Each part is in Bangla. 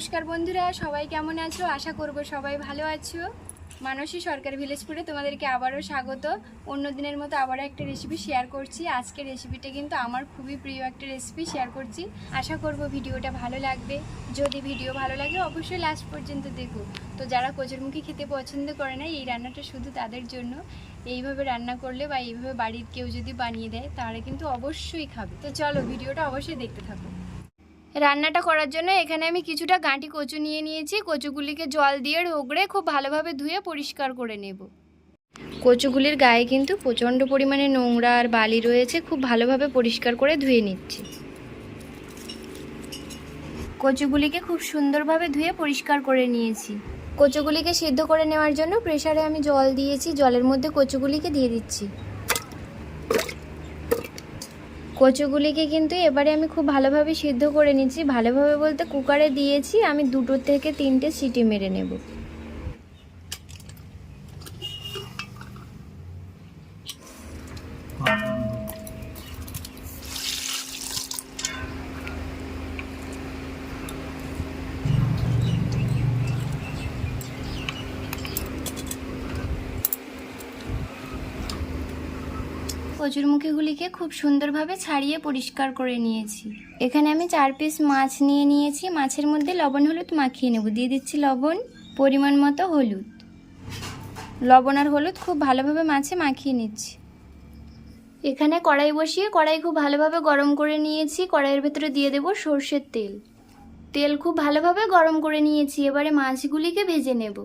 নমস্কার বন্ধুরা, সবাই কেমন আছো? আশা করব সবাই ভালো আছো। মানসী সরকার ভিলেজপুরে তোমাদেরকে আবারও স্বাগত। অন্য দিনের মতো আবারও একটা রেসিপি শেয়ার করছি। আজকের রেসিপিটা কিন্তু আমার খুবই প্রিয় একটা রেসিপি শেয়ার করছি। আশা করব ভিডিওটা ভালো লাগবে। যদি ভিডিও ভালো লাগে, অবশ্যই লাস্ট পর্যন্ত দেখো। তো যারা কচুরমুখী খেতে পছন্দ করে না, এই রান্নাটা শুধু তাদের জন্য। এইভাবে রান্না করলে বা এইভাবে বাড়ির কেউ যদি বানিয়ে দেয়, তারা কিন্তু অবশ্যই খাবে। তো চলো, ভিডিওটা অবশ্যই দেখতে থাকো। রান্নাটা করার জন্য এখানে আমি কিছুটা গাঁটি কচু নিয়ে নিয়েছি। কচুগুলিকে জল দিয়ে রোগড়ে খুব ভালোভাবে ধুয়ে পরিষ্কার করে নেব। কচুগুলির গায়ে কিন্তু প্রচণ্ড পরিমাণে নোংরা আর বালি রয়েছে, খুব ভালোভাবে পরিষ্কার করে ধুয়ে নিচ্ছি। কচুগুলিকে খুব সুন্দরভাবে ধুয়ে পরিষ্কার করে নিয়েছি। কচুগুলিকে সিদ্ধ করে নেওয়ার জন্য প্রেশারে আমি জল দিয়েছি, জলের মধ্যে কচুগুলিকে দিয়ে দিচ্ছি। কচুগুলিকে কিন্তু এবারে আমি খুব ভালোভাবে সিদ্ধ করে নিচ্ছি। ভালোভাবে বলতে কুকারে দিয়েছি, আমি দুটো থেকে তিনটে সিটি মেরে নেব। কচুরমুখীগুলিকে খুব সুন্দরভাবে ছাড়িয়ে পরিষ্কার করে নিয়েছি। এখানে আমি চার পিস মাছ নিয়ে নিয়েছি। মাছের মধ্যে লবণ, হলুদ মাখিয়ে নেব। দিয়ে দিচ্ছি লবণ, পরিমাণ মতো হলুদ। লবণ আর হলুদ খুব ভালোভাবে মাছে মাখিয়ে নিচ্ছি। এখানে কড়াই বসিয়ে কড়াই খুব ভালোভাবে গরম করে নিয়েছি। কড়াইয়ের ভেতরে দিয়ে দেব সর্ষের তেল। তেল খুব ভালোভাবে গরম করে নিয়েছি। এবারে মাছগুলিকে ভেজে নেব।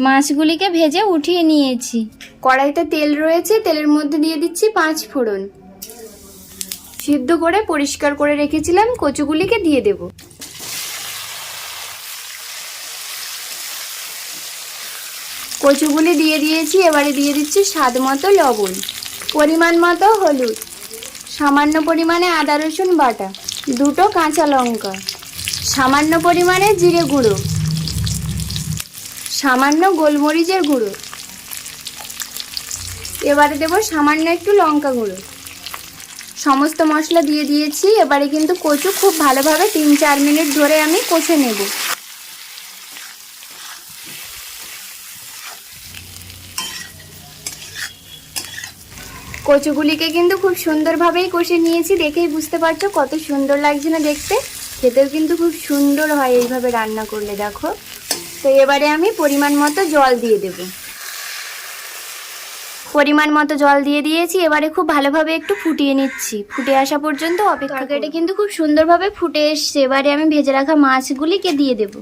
মাছগুলিকে ভেজে উঠিয়ে নিয়েছি। কড়াইতে তেল রয়েছে, তেলের মধ্যে দিয়ে দিচ্ছি পাঁচ ফোড়ন। সিদ্ধ করে পরিষ্কার করে রেখেছিলাম, কচুগুলিকে দিয়ে দেব। কচুগুলি দিয়ে দিয়েছি, এবারে দিয়ে দিচ্ছি স্বাদ মতো লবণ। পরিমাণ মতো হলুদ। সামান্য পরিমাণে আদা রসুন বাটা। দুটো কাঁচা লঙ্কা। সামান্য পরিমাণে জিরে গুঁড়ো। সামান্য গোলমরিচের গুঁড়ো। এবারে দেবো সামান্য একটু লঙ্কা গুঁড়ো। সমস্ত মশলা দিয়ে দিয়েছি, এবারে কিন্তু কচু খুব ভালোভাবে তিন চার মিনিট ধরে আমি কষে নেব। কচুগুলিকে কিন্তু খুব সুন্দরভাবেই কষে নিয়েছি, দেখেই বুঝতে পারছ কত সুন্দর লাগছে না দেখতে। খেতেও কিন্তু খুব সুন্দর হয় এইভাবে রান্না করলে, দেখো। তো এবারে আমি পরিমাণ মতো জল দিয়ে দেব। পরিমাণ মতো জল দিয়ে দিয়েছি এবারে খুব ভালোভাবে একটু ফুটিয়ে নিচ্ছি। ফুটে আসা পর্যন্ত অপেক্ষা কিন্তু খুব সুন্দরভাবে ফুটে এসছে। এবারে আমি ভেজে রাখা মাছগুলিকে দিয়ে দেব।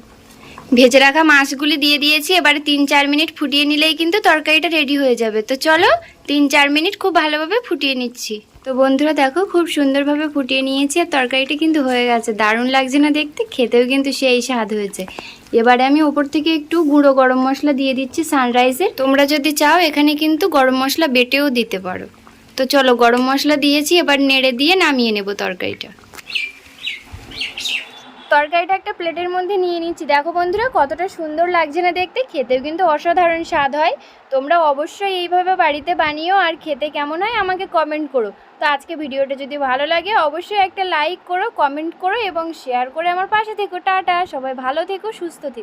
ভেজে রাখা মাছগুলি দিয়ে দিয়েছি। এবারে তিন চার মিনিট ফুটিয়ে নিলেই কিন্তু তরকারিটা রেডি হয়ে যাবে। তো চলো তিন চার মিনিট খুব ভালোভাবে ফুটিয়ে নিচ্ছি। তো বন্ধুরা দেখো, খুব সুন্দরভাবে ফুটিয়ে নিয়েছি আর তরকারিটা কিন্তু হয়ে গেছে। দারুণ লাগছে না দেখতে? খেতেও কিন্তু সেই স্বাদ হয়েছে। এবারে আমি ওপর থেকে একটু গুঁড়ো গরম মশলা দিয়ে দিচ্ছি সানরাইজের তোমরা যদি চাও, এখানে কিন্তু গরম মশলা বেটেও দিতে পারো। তো চলো গরম মশলা দিয়েছি, এবার নেড়ে দিয়ে নামিয়ে নেব তরকারিটা। তরকারিটা একটা প্লেটের মধ্যে নিয়ে নিচ্ছি। দেখো বন্ধুরা, কতটা সুন্দর লাগছে না দেখতে। খেতেও কিন্তু অসাধারণ স্বাদ হয়। তোমরা অবশ্যই এইভাবে বাড়িতে বানিয়েও আর খেতে কেমন হয় আমাকে কমেন্ট করো। তো আজকে ভিডিওটা যদি ভালো লাগে, অবশ্যই একটা লাইক করো কমেন্ট করো এবং শেয়ার করে আমার পাশে থেকো। টাটা, সবাই ভালো থেকো, সুস্থ থেকো।